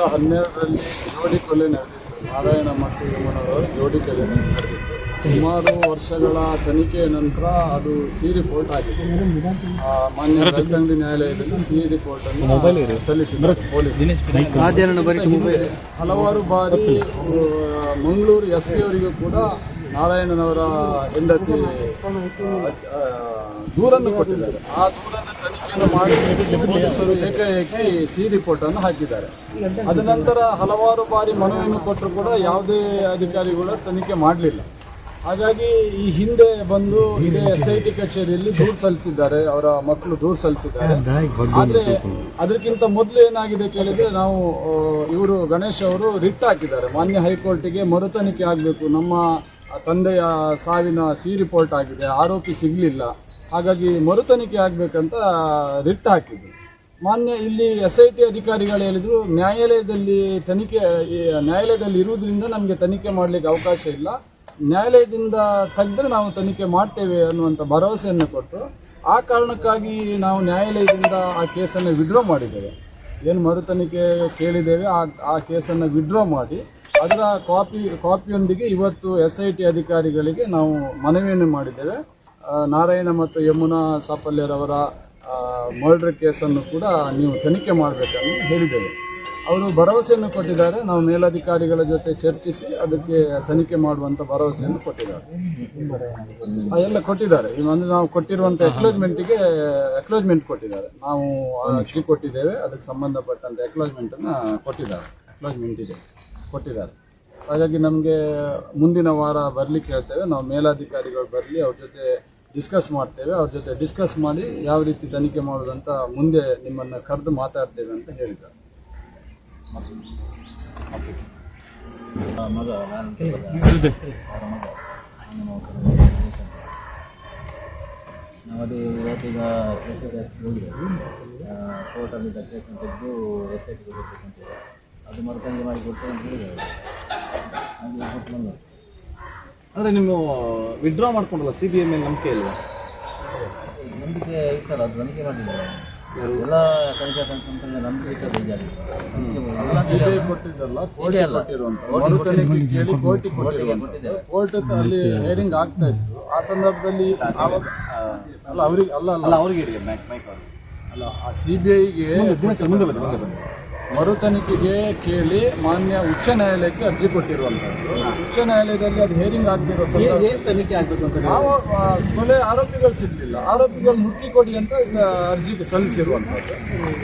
ಸಾವಿರದ ಹನ್ನೆರಡರಲ್ಲಿ ಜೋಡಿ ಕೊಲೆ ನಡೆದಿತ್ತು. ನಾರಾಯಣ ಮತ್ತು ಯಮನವರು ಜೋಡಿ ಕೊಲೆ ನಡೆದಿತ್ತು. ಸುಮಾರು ವರ್ಷಗಳ ತನಿಖೆಯ ನಂತರ ಅದು ಸಿ ರಿಪೋರ್ಟ್ ಆಗಿದೆ. ಮಾನ್ಯ ಬೆಳ್ತಂಗಡಿ ನ್ಯಾಯಾಲಯದಲ್ಲಿ ಸಿ ರಿಪೋರ್ಟ್ ಅನ್ನು ಸಲ್ಲಿಸಿದ್ದಾರೆ. ಪೊಲೀಸ್. ಹಲವಾರು ಬಾರಿ ಮಂಗಳೂರು ಎಸ್ ಪಿ ಅವರಿಗೂ ಕೂಡ ನಾರಾಯಣನವರ ಹೆಂಡತಿ ದೂರನ್ನು ಕೊಟ್ಟಿದ್ದಾರೆ. ಆ ದೂರನ್ನು ಮಾಡಿ ಪೊಲೀಸರು ಏಕಾಏಕಿ ಸಿ ರಿಪೋರ್ಟ್ ಅನ್ನು ಹಾಕಿದ್ದಾರೆ. ಅದ ನಂತರ ಹಲವಾರು ಬಾರಿ ಮನವಿಯನ್ನು ಕೊಟ್ಟರು ಕೂಡ ಯಾವುದೇ ಅಧಿಕಾರಿಗಳು ತನಿಖೆ ಮಾಡಲಿಲ್ಲ. ಹಾಗಾಗಿ ಈ ಹಿಂದೆ ಬಂದು ಇದೇ ಎಸ್ ಐ ಟಿ ಕಚೇರಿಯಲ್ಲಿ ದೂರು ಸಲ್ಲಿಸಿದ್ದಾರೆ, ಅವರ ಮಕ್ಕಳು ದೂರು ಸಲ್ಲಿಸಿದ್ದಾರೆ. ಆದ್ರೆ ಅದಕ್ಕಿಂತ ಮೊದಲು ಏನಾಗಿದೆ ಕೇಳಿದ್ರೆ ನಾವು ಇವರು ಗಣೇಶ್ ಅವರು ರಿಟ್ ಹಾಕಿದ್ದಾರೆ. ಮಾನ್ಯ ಹೈಕೋರ್ಟಿಗೆ ಮರು ತನಿಖೆ ಆಗಬೇಕು. ನಮ್ಮ ತಂದೆಯ ಸಾವಿನ ಸಿ ರಿಪೋರ್ಟ್ ಆಗಿದೆ, ಆರೋಪಿ ಸಿಗಲಿಲ್ಲ. ಹಾಗಾಗಿ ಮರು ತನಿಖೆ ಆಗಬೇಕಂತ ರಿಟ್ ಹಾಕಿದ್ರು. ಮಾನ್ಯ ಇಲ್ಲಿ ಎಸ್ ಐ ಟಿ ಅಧಿಕಾರಿಗಳು ಹೇಳಿದರು, ನ್ಯಾಯಾಲಯದಲ್ಲಿ ತನಿಖೆ ನ್ಯಾಯಾಲಯದಲ್ಲಿ ಇರುವುದರಿಂದ ನಮಗೆ ತನಿಖೆ ಮಾಡಲಿಕ್ಕೆ ಅವಕಾಶ ಇಲ್ಲ. ನ್ಯಾಯಾಲಯದಿಂದ ತೆಗೆದ್ರೆ ನಾವು ತನಿಖೆ ಮಾಡ್ತೇವೆ ಅನ್ನುವಂಥ ಭರವಸೆಯನ್ನು ಕೊಟ್ಟು ಆ ಕಾರಣಕ್ಕಾಗಿ ನಾವು ನ್ಯಾಯಾಲಯದಿಂದ ಆ ಕೇಸನ್ನು ವಿಡ್ರಾ ಮಾಡಿದ್ದೇವೆ. ಏನು ಮರು ತನಿಖೆ ಕೇಳಿದ್ದೇವೆ, ಆ ಆ ಕೇಸನ್ನು ವಿಡ್ರಾ ಮಾಡಿ. ಅದರ ಕಾಪಿ ಕಾಪಿಯೊಂದಿಗೆ ಇವತ್ತು ಎಸ್ ಐ ಟಿ ಅಧಿಕಾರಿಗಳಿಗೆ ನಾವು ಮನವಿಯನ್ನು ಮಾಡಿದ್ದೇವೆ. ನಾರಾಯಣ ಮತ್ತು ಯಮುನಾ ಸಾಪಲ್ಯರವರ ಮರ್ಡರ್ ಕೇಸನ್ನು ಕೂಡ ನೀವು ತನಿಖೆ ಮಾಡಬೇಕನ್ನು ಹೇಳಿದ್ದೇವೆ. ಅವರು ಭರವಸೆಯನ್ನು ಕೊಟ್ಟಿದ್ದಾರೆ. ನಾವು ಮೇಲಧಿಕಾರಿಗಳ ಜೊತೆ ಚರ್ಚಿಸಿ ಅದಕ್ಕೆ ತನಿಖೆ ಮಾಡುವಂಥ ಭರವಸೆಯನ್ನು ಕೊಟ್ಟಿದ್ದಾರೆ. ಎಲ್ಲ ಕೊಟ್ಟಿದ್ದಾರೆ. ಒಂದು ನಾವು ಕೊಟ್ಟಿರುವಂಥ ಎಕ್ಲೋಜ್ಮೆಂಟಿಗೆ ಎಕ್ಲೋಜ್ಮೆಂಟ್ ಕೊಟ್ಟಿದ್ದಾರೆ. ನಾವು ಅರ್ಜಿ ಕೊಟ್ಟಿದ್ದೇವೆ. ಅದಕ್ಕೆ ಸಂಬಂಧಪಟ್ಟಂಥ ಎಕ್ಲೋಜ್ಮೆಂಟನ್ನು ಕೊಟ್ಟಿದ್ದಾರೆ. ಎಕ್ಲೋಜ್ಮೆಂಟ್ ಇದೆ. ಕೊಟ್ಟಿದ್ದಾರೆ. ಹಾಗಾಗಿ ನಮಗೆ ಮುಂದಿನ ವಾರ ಬರಲಿಕ್ಕೆ ಹೇಳ್ತೇವೆ. ನಾವು ಮೇಲಾಧಿಕಾರಿಗಳು ಬರಲಿ, ಅವ್ರ ಜೊತೆ ಡಿಸ್ಕಸ್ ಮಾಡ್ತೇವೆ. ಅವ್ರ ಜೊತೆ ಡಿಸ್ಕಸ್ ಮಾಡಿ ಯಾವ ರೀತಿ ತನಿಖೆ ಮಾಡೋದಂತ ಮುಂದೆ ನಿಮ್ಮನ್ನು ಕರೆದು ಮಾತಾಡ್ತೇವೆ ಅಂತ ಹೇಳಿದ್ದಾರೆ. ಮಗ ನಾವು ಅದೇ ಇವತ್ತೀಗ ಎಸ್ ಐ ಟಿ ಹೋಗಿದ್ದೀವಿ ಕೋರ್ಟಲ್ಲಿ ತೆಗೆದು ಎಸ್ ಐ ಕೊಡ್ಬೇಕಂತೇಳಿ ಅದು ಮರುತಂಗೆ ಮಾಡಿ ಕೊಡ್ತೇವೆ ಅಂತ ಹೇಳಿದ್ದಾರೆ. ಅಂದ್ರೆ ನೀವು ವಿಡ್ರಾ ಮಾಡ್ಕೊಂಡಲ್ಲ ಸಿ ಬಿ ಐ ಮೇಲೆ ನಂಬಿಕೆ ಇಲ್ಲ ನಂಬಿಕೆ ಇತ್ತಲ್ಲ ಅದು ನಂಬಿಕೆ ಮಾಡಿದ್ದಾರೆ ಎಲ್ಲ ತನಿಖಾ ಸಂಸ್ಥೆ ನಂಬಿಕೆ ಇಟ್ಟದ್ದು ಕೊಟ್ಟಿದ್ದಲ್ಲ ಕೋರ್ಟ್ ಅಲ್ಲಿ ಹೇರಿಂಗ್ ಆಗ್ತಾ ಇತ್ತು. ಆ ಸಂದರ್ಭದಲ್ಲಿ ಅಲ್ಲ ಅವರಿಗೆ ಅಲ್ಲ ಅಲ್ಲ. ಅವ್ರಿಗೆ ಮೈಕ್ ಮೈಕ್ ಅವ್ರಿಗೆ ಅಲ್ಲ ಆ ಸಿ ಬಿ ಐಗೆ ಮುಂದೆ ಬನ್ನಿ ಮುಂದೆ ಬನ್ನಿ. ಮರು ತನಿಖೆಗೆ ಕೇಳಿ ಮಾನ್ಯ ಉಚ್ಚ ನ್ಯಾಯಾಲಯಕ್ಕೆ ಅರ್ಜಿ ಕೊಟ್ಟಿರುವಂತದ್ದು. ಉಚ್ಚ ನ್ಯಾಯಾಲಯದಲ್ಲಿ ಅದು ಹೇರಿಂಗ್ ಆಗ್ತಿರೋ ತನಿಖೆ ಆಗ್ಬೇಕು ಅಂತ ನಾವು ಕೊಲೆ ಆರೋಪಿಗಳು ಸಿಗ್ಲಿಲ್ಲ. ಆರೋಪಿಗಳು ಮುಟ್ಟಿ ಕೊಡಿ ಅಂತ ಈಗ ಅರ್ಜಿ ಸಲ್ಲಿಸಿರುವಂಥದ್ದು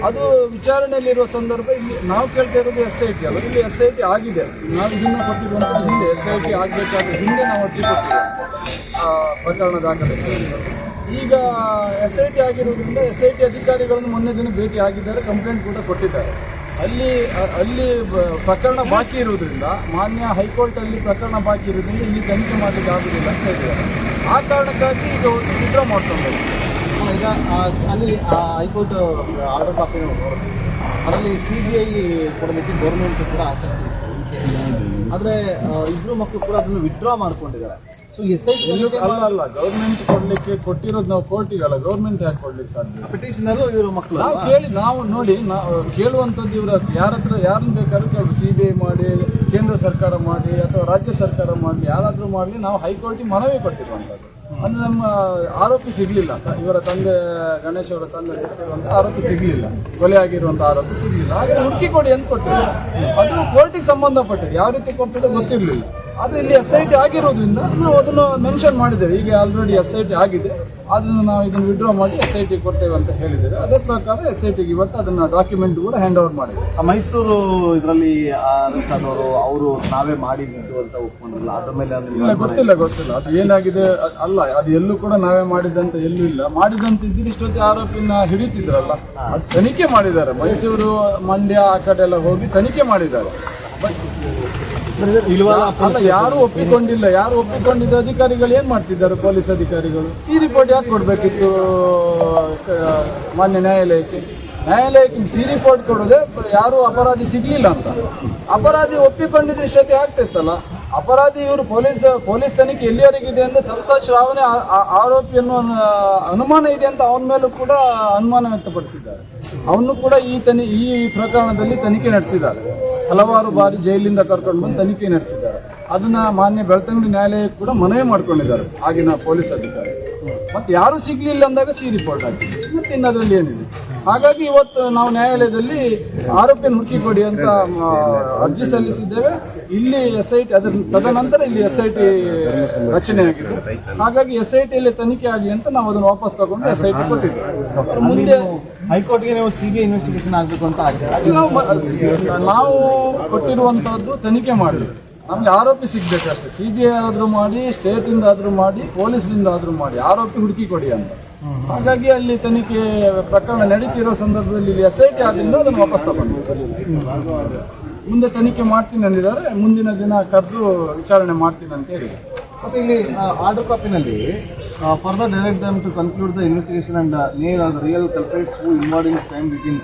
ಅದು ವಿಚಾರಣೆಯಲ್ಲಿರುವ ಸಂದರ್ಭ ಇಲ್ಲಿ ನಾವು ಕೇಳ್ತಾ ಇರೋದು ಎಸ್ ಐ ಟಿ ಅಲ್ಲ. ಇಲ್ಲಿ ಎಸ್ ಐ ಟಿ ಆಗಿದೆ. ನಾವು ಇದನ್ನು ಕೊಟ್ಟಿರುವಂಥ ಹಿಂದೆ ಎಸ್ ಐ ಟಿ ಆಗಬೇಕಾದ ಹಿಂದೆ ನಾವು ಅರ್ಜಿ ಕೊಟ್ಟಿದ್ದೇವೆ ಆ, ಪ್ರಕರಣ ದಾಖಲೆ ಈಗ ಎಸ್ ಐ ಟಿ ಆಗಿರುವುದರಿಂದ ಎಸ್ ಐ ಟಿ ಅಧಿಕಾರಿಗಳನ್ನು ಮೊನ್ನೆ ದಿನ ಭೇಟಿ ಆಗಿದ್ದಾರೆ. ಕಂಪ್ಲೇಂಟ್ ಕೂಡ ಕೊಟ್ಟಿದ್ದಾರೆ. ಅಲ್ಲಿ ಅಲ್ಲಿ ಪ್ರಕರಣ ಬಾಕಿ ಇರುವುದರಿಂದ ಮಾನ್ಯ ಹೈಕೋರ್ಟಲ್ಲಿ ಪ್ರಕರಣ ಬಾಕಿ ಇರುವುದರಿಂದ ಇಲ್ಲಿ ತನಿಖೆ ಮಾಡಲಿಕ್ಕೆ ಆಗುದಿಲ್ಲ ಅಂತ ಹೇಳಿದ್ದಾರೆ. ಆ ಕಾರಣಕ್ಕಾಗಿ ಈಗ ವಿಡ್ರಾ ಮಾಡ್ಕೊಂಡು ಅಲ್ಲ, ಈಗ ಆ, ಅಲ್ಲಿ ಆ ಹೈಕೋರ್ಟ್ ಆರ್ಡರ್ ಕಾಪಿ ಅದರಲ್ಲಿ ಸಿ ಬಿ ಐ ಕೊಡಲಿಕ್ಕೆ ಗೌರ್ಮೆಂಟ್ ಕೂಡ ಆಸಕ್ತಿ ಆದ್ರೆ ಆ, ಇಬ್ರು ಮಕ್ಕಳು ಕೂಡ ಅದನ್ನು ವಿಡ್ರಾ ಮಾಡ್ಕೊಂಡಿದ್ದಾರೆ. ಅಲ್ಲ ಗೌರ್ಮೆಂಟ್ ಕೊಡ್ಲಿಕ್ಕೆ ಕೊಟ್ಟಿರೋದು ನಾವು ಕೋರ್ಟಿಗಲ್ಲ ಗೌರ್ಮೆಂಟ್ ಯಾಕೆ ಕೊಡ್ಲಿಕ್ಕೆ ಸಾಧ್ಯ? ಪಿಟಿಷನರು ಇವರು ಮಕ್ಕಳು ನಾವು ಕೇಳಿ ನಾವು ನೋಡಿ ನಾವು ಕೇಳುವಂಥದ್ದು ಇವರ ಯಾರ ಹತ್ರ ಯಾರನ್ನ ಬೇಕಾದ್ರೂ ಕೇಳಿ ಸಿ ಬಿ ಐ ಮಾಡಿ ಕೇಂದ್ರ ಸರ್ಕಾರ ಮಾಡಿ ಅಥವಾ ರಾಜ್ಯ ಸರ್ಕಾರ ಮಾಡಿ ಯಾರಾದರೂ ಮಾಡಲಿ ನಾವು ಹೈಕೋರ್ಟಿಗೆ ಮನವಿ ಕೊಟ್ಟಿರುವಂಥದ್ದು. ಅಂದ್ರೆ ನಮ್ಮ ಆರೋಪಿ ಸಿಗಲಿಲ್ಲ. ಇವರ ತಂದೆ ಗಣೇಶ್ ಅವರ ತಂದೆ ಇರುವಂತ ಆರೋಪಿ ಸಿಗಲಿಲ್ಲ. ಕೊಲೆ ಆಗಿರುವಂಥ ಆರೋಪಿ ಸಿಗಲಿಲ್ಲ. ಹಾಗೆ ಹುಡುಕಿ ಕೊಡಿ ಅಂತ ಕೊಟ್ಟಿಲ್ಲ ಅದು ಕೋರ್ಟಿಗೆ ಸಂಬಂಧಪಟ್ಟಿದೆ ಯಾವ ರೀತಿ ಕೊಟ್ಟಿದೆ ಗೊತ್ತಿರಲಿಲ್ಲ. ಆದರೆ ಇಲ್ಲಿ ಎಸ್ ಐ ಟಿ ಆಗಿರೋದ್ರಿಂದ ನಾವು ಅದನ್ನು ಮೆನ್ಷನ್ ಮಾಡಿದ್ದೇವೆ. ಈಗ ಆಲ್ರೆಡಿ ಎಸ್ ಐ ಟಿ ಆಗಿದೆ. ಅದನ್ನು ನಾವು ಇದನ್ನು ವಿಡ್ರಾ ಮಾಡಿ ಎಸ್ ಐ ಟಿ ಕೊಡ್ತೇವೆ ಅಂತ ಹೇಳಿದ್ದೇವೆ. ಅದೇ ಪ್ರಕಾರ ಎಸ್ ಐ ಟಿಗೆ ಇವತ್ತು ಅದನ್ನು ಡಾಕ್ಯುಮೆಂಟ್ ಕೂಡ ಹ್ಯಾಂಡ್ ಓವರ್ ಮಾಡಿದೆ ಆ ಮೈಸೂರು ಇದರಲ್ಲಿ ಆದವರು ಅವರು ನಾವೇ ಮಾಡಿದ್ದು ಅಂತ ಒಪ್ಕೊಂಡ್ರಲ್ಲ ಅದ್ರ ಮೇಲೆ ಇಲ್ಲ ಗೊತ್ತಿಲ್ಲ ಗೊತ್ತಿಲ್ಲ. ಅದು ಏನಾಗಿದೆ ಅಲ್ಲ ಅದು ಎಲ್ಲೂ ಕೂಡ ನಾವೇ ಮಾಡಿದಂತ ಎಲ್ಲೂ ಇಲ್ಲ. ಮಾಡಿದಂತ ಇದ್ರೆ ಇಷ್ಟೊತ್ತಿ ಆರೋಪಿನ ಹಿಡಿತಿದ್ರಲ್ಲ ಅದು ತನಿಖೆ ಮಾಡಿದ್ದಾರೆ. ಮೈಸೂರು ಮಂಡ್ಯ ಆ ಕಡೆ ಎಲ್ಲ ಹೋಗಿ ತನಿಖೆ ಮಾಡಿದ್ದಾರೆ. ಅಲ್ಲ ಯಾರು ಒಪ್ಪಿಕೊಂಡಿಲ್ಲ ಯಾರು ಒಪ್ಪಿಕೊಂಡಿದ್ದ ಅಧಿಕಾರಿಗಳು ಏನ್ ಮಾಡ್ತಿದ್ದಾರೆ ಪೊಲೀಸ್ ಅಧಿಕಾರಿಗಳು? ಸಿ ರಿಪೋರ್ಟ್ ಯಾಕೆ ಕೊಡ್ಬೇಕಿತ್ತು ಮಾನ್ಯ ನ್ಯಾಯಾಲಯಕ್ಕೆ? ನ್ಯಾಯಾಲಯಕ್ಕೆ ಸಿ ರಿಪೋರ್ಟ್ ಕೊಡದೆ ಯಾರು ಅಪರಾಧಿ ಸಿಗ್ಲಿಲ್ಲ ಅಂತ. ಅಪರಾಧಿ ಒಪ್ಪಿಕೊಂಡಿದ್ರೆ ಇಷ್ಟೊತ್ತಿ ಆಗ್ತಿತ್ತಲ್ಲ. ಅಪರಾಧಿ ಇವರು ಪೊಲೀಸ್ ಪೊಲೀಸ್ ತನಿಖೆ ಎಲ್ಲಿವರೆಗಿದೆ ಅಂದ್ರೆ ಸಂತೋಷ್ ರಾವನೇ ಆರೋಪಿ ಅನ್ನೋ ಅನುಮಾನ ಇದೆ ಅಂತ ಅವನ ಮೇಲೂ ಕೂಡ ಅನುಮಾನ ವ್ಯಕ್ತಪಡಿಸಿದ್ದಾರೆ. ಅವನು ಕೂಡ ಈ ತನಿ ಈ ಪ್ರಕರಣದಲ್ಲಿ ತನಿಖೆ ನಡೆಸಿದ್ದಾರೆ. ಹಲವಾರು ಬಾರಿ ಜೈಲಿಂದ ಕರ್ಕೊಂಡು ಬಂದು ತನಿಖೆ ನಡೆಸಿದ್ದಾರೆ. ಅದನ್ನ ಮಾನ್ಯ ಬೆಳ್ತಂಗಡಿ ನ್ಯಾಯಾಲಯಕ್ಕೆ ಕೂಡ ಮನವಿ ಮಾಡ್ಕೊಂಡಿದ್ದಾರೆ. ಆಗಿನ ಪೊಲೀಸ್ ಅಧಿಕಾರಿ. ಮತ್ತೆ ಯಾರು ಸಿಗ್ಲಿಲ್ಲ ಅಂದಾಗ ಸಿ ರಿಪೋರ್ಟ್ ಹಾಕಿದೆ ಮತ್ತೆ ಇನ್ನದ್ರಲ್ಲಿ ಏನಿದೆ? ಹಾಗಾಗಿ ಇವತ್ತು ನಾವು ನ್ಯಾಯಾಲಯದಲ್ಲಿ ಆರೋಪಿಯನ್ನು ಹುಡುಕಿಕೊಡಿ ಅಂತ ಅರ್ಜಿ ಸಲ್ಲಿಸಿದ್ದೇವೆ. ಇಲ್ಲಿ ಎಸ್ ಐ ಟಿ ಅದರ ತದನಂತರ ಇಲ್ಲಿ ಎಸ್ ಐ ಟಿ ರಚನೆ ಆಗಿದೆ. ಹಾಗಾಗಿ ಎಸ್ ಐ ಟಿಯಲ್ಲಿ ತನಿಖೆ ಆಗಲಿ ಅಂತ ನಾವು ಅದನ್ನು ವಾಪಸ್ ತಗೊಂಡು ಎಸ್ ಐ ಟಿ ಕೊಟ್ಟಿದ್ದೇವೆ ಮುಂದೆ ಹೈಕೋರ್ಟ್ಗೆ ನೀವು ಸಿ ಬಿ ಇನ್ವೆಸ್ಟಿಗೇಷನ್ ಆಗಬೇಕು ಅಂತ ಆಗಿದೆ. ನಾವು ನಾವು ಕೊಟ್ಟಿರುವಂತಹದ್ದು ತನಿಖೆ ಮಾಡಿದ್ವಿ. ನಮ್ಗೆ ಆರೋಪಿ ಸಿಗ್ಬೇಕಷ್ಟೇ. ಸಿ ಬಿ ಐ ಆದ್ರೂ ಮಾಡಿ ಸ್ಟೇಟ್ ಇಂದ ಆದ್ರೂ ಮಾಡಿ ಪೊಲೀಸ್ನಿಂದ ಆದ್ರೂ ಮಾಡಿ ಆರೋಪಿ ಹುಡುಕಿ ಕೊಡಿ ಅಂತ. ಹಾಗಾಗಿ ಅಲ್ಲಿ ತನಿಖೆ ಪ್ರಕರಣ ನಡೀತಿರೋ ಸಂದರ್ಭದಲ್ಲಿ ಇಲ್ಲಿ ಎಸ್ ಐ ಟಿ ಆದ್ರಿಂದ ಅದನ್ನು ವಾಪಸ್ ತಗೊಂಡು. ಮುಂದೆ ತನಿಖೆ ಮಾಡ್ತೀನಿ ಅಂದಿದ್ದಾರೆ. ಮುಂದಿನ ದಿನ ಕರೆದು ವಿಚಾರಣೆ ಮಾಡ್ತೀನಿ ಅಂತ ಹೇಳಿದ್ದಾರೆ ಮತ್ತೆ ಇಲ್ಲಿ order ಕಾಪಿನಲ್ಲಿ further direct to conclude the investigation and near real culprits involving time within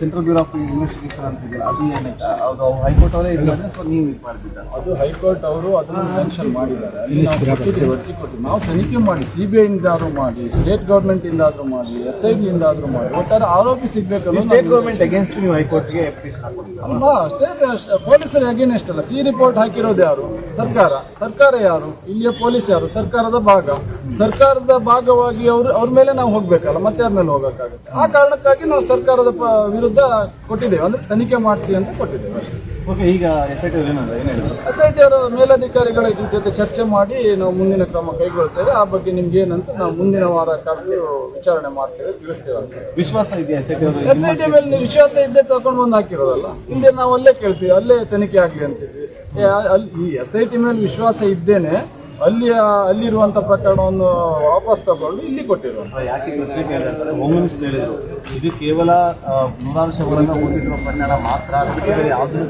Central Bureau of Investigation ಅಂತಿದ್ದೀರಾ ಅದು ಏನಕ್ಕೆ ಅದು ಹೈಕೋರ್ಟ್ ಅವರೇ ಇಲ್ಲ ಸೊ ನೀವು ಇದು ಮಾಡ್ತಿದ್ದಾರೆ ಅದು ಹೈಕೋರ್ಟ್ ಅವರು ಅದನ್ನು ಮೆನ್ಷನ್ ಮಾಡಿದ್ದಾರೆ. ಅಲ್ಲಿ ನಾವು ಕೊಟ್ಟಿದ್ದೇವೆ ಅರ್ಜಿ ಕೊಟ್ಟಿದ್ದೇವೆ ನಾವು ತನಿಖೆ ಮಾಡಿ ಸಿ ಬಿ ಐಂದಾದ್ರೂ ಮಾಡಿ ಸ್ಟೇಟ್ ಗೌರ್ಮೆಂಟ್ ಆದರೂ ಮಾಡಿ ಎಸ್ ಐ ಇಂದಾದ್ರೂ ಮಾಡಿ ಒಟ್ಟಾರೆ ಆರೋಪಿ ಸಿಗ್ಬೇಕಲ್ಲ ಸ್ಟೇಟ್ ಗೌರ್ಮೆಂಟ್ ಅಗೇನ್ಸ್ಟ್ ನೀವು ಹೈಕೋರ್ಟ್ಗೆ ಹಾಕೊಂಡಿದ್ದಾರೆ ಸ್ಟೇಟ್ ಪೊಲೀಸರು ಅಗೇನೆಸ್ಟ್ ಅಲ್ಲ. ಸಿ ರಿಪೋರ್ಟ್ ಹಾಕಿರೋದು ಯಾರು? ಸರ್ಕಾರ. ಸರ್ಕಾರ ಯಾರು? ಇಲ್ಲಿಯ ಪೊಲೀಸ್ ಯಾರು? ಸರ್ಕಾರದ ಭಾಗ. ಸರ್ಕಾರದ ಭಾಗವಾಗಿ ಅವರು ಅವ್ರ ಮೇಲೆ ನಾವು ಹೋಗ್ಬೇಕಲ್ಲ ಮತ್ತೆ ಅವ್ರ ಮೇಲೆ ಹೋಗಕ್ಕಾಗುತ್ತೆ. ಆ ಕಾರಣಕ್ಕಾಗಿ ನಾವು ಸರ್ಕಾರದ ವಿರುದ್ಧ ಕೊಟ್ಟಿದ್ದೇವೆ. ಅಂದ್ರೆ ತನಿಖೆ ಮಾಡಿಸಿ ಅಂತ ಕೊಟ್ಟಿದ್ದೇವೆ ಅಷ್ಟೇ. ಓಕೆ ಈಗ ಎಸ್ ಐ ಟಿ ಏನಾದ್ರು ಏನು ಹೇಳಿದ್ರು? ಎಸ್ ಐ ಟಿ ಅವರ ಮೇಲಧಿಕಾರಿಗಳ ಜೊತೆ ಚರ್ಚೆ ಮಾಡಿ ನಾವು ಮುಂದಿನ ಕ್ರಮ ಕೈಗೊಳ್ತೇವೆ. ಆ ಬಗ್ಗೆ ನಿಮ್ಗೆ ಏನಂತ ನಾವು ಮುಂದಿನ ವಾರ ಕರೆದು ವಿಚಾರಣೆ ಮಾಡ್ತೇವೆ ತಿಳಿಸ್ತೇವೆ ಅಂತ ವಿಶ್ವಾಸ ಇದೆ ಎಸ್ ಐ ಟಿ ಅವರು ಎಸ್ ಐ ಟಿ ಮೇಲೆ ನೀವು ವಿಶ್ವಾಸ ಇದ್ದೇ ತಗೊಂಡು ಬಂದು ಹಾಕಿರೋದಲ್ಲ? ಹಿಂದೆ ನಾವು ಅಲ್ಲೇ ಕೇಳ್ತೀವಿ ಅಲ್ಲೇ ತನಿಖೆ ಆಗಲಿ ಅಂತೀವಿ ಏ, ಅಲ್ಲಿ ಈ ಎಸ್ ಐ ಟಿ ಮೇಲೆ ವಿಶ್ವಾಸ ಇದ್ದೇನೆ ಅಲ್ಲಿ ಅಲ್ಲಿರುವಂತ ಪ್ರಕರಣವನ್ನು ವಾಪಸ್ ತಗೊಂಡು ಇಲ್ಲಿ ಕೊಟ್ಟಿರೋದು. ಯಾಕೆ ಪ್ರಶ್ನೆ ಕೇಳಿದ್ರೆ ಹೋಮ್ ಮಿನಿಸ್ಟರ್ ಹೇಳಿದ್ರು ಇದು ಕೇವಲ ನೂರಾರು ಶವಗಳನ್ನು ಪ್ರಕರಣ ಮಾತ್ರ ಯಾವುದೇ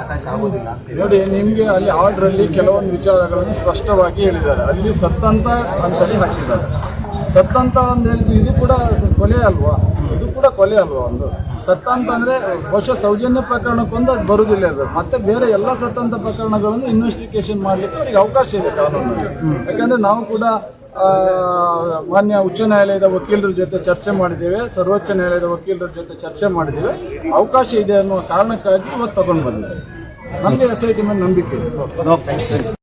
ಅಟ್ಯಾಚ್ ಆಗೋದಿಲ್ಲ ನೋಡಿ ನಿಮಗೆ ಅಲ್ಲಿ ಆರ್ಡರ್ ಅಲ್ಲಿ ಕೆಲವೊಂದು ವಿಚಾರಗಳನ್ನು ಸ್ಪಷ್ಟವಾಗಿ ಹೇಳಿದ್ದಾರೆ. ಅಲ್ಲಿ ಸತ್ತಂತ ಅಂತಲೇ ಹಾಕಿದ್ದಾರೆ. ಸತ್ತಂತ ಅಂತ ಹೇಳಿದ್ರು ಇದು ಕೂಡ ಕೊಲೆ ಅಲ್ವಾ? ಇದು ಕೂಡ ಕೊಲೆ ಅಲ್ವಾ ಒಂದು? ಸತ್ತಂತ ಅಂದ್ರೆ ಬಹುಶಃ ಸೌಜನ್ಯ ಪ್ರಕರಣಕ್ಕೊಂದು ಅದು ಬರುವುದಿಲ್ಲ ಅದು. ಮತ್ತೆ ಬೇರೆ ಎಲ್ಲ ಸತ್ತಂತ ಪ್ರಕರಣಗಳನ್ನು ಇನ್ವೆಸ್ಟಿಗೇಷನ್ ಮಾಡ್ಲಿಕ್ಕೆ ಅವರಿಗೆ ಅವಕಾಶ ಇದೆ ಕಾನೂನಲ್ಲಿ ಯಾಕಂದ್ರೆ ನಾವು ಕೂಡ ಮಾನ್ಯ ಉಚ್ಚ ನ್ಯಾಯಾಲಯದ ವಕೀಲರ ಜೊತೆ ಚರ್ಚೆ ಮಾಡಿದ್ದೇವೆ ಸರ್ವೋಚ್ಚ ನ್ಯಾಯಾಲಯದ ವಕೀಲರ ಜೊತೆ ಚರ್ಚೆ ಮಾಡಿದ್ದೇವೆ. ಅವಕಾಶ ಇದೆ ಅನ್ನುವ ಕಾರಣಕ್ಕಾಗಿ ಇವತ್ತು ತಗೊಂಡು ಬಂದಿದೆ ನಮಗೆ ಎಸ್ ಐ ಟಿ ಮೇಲೆ ನಂಬಿಕೆ ಇದೆ.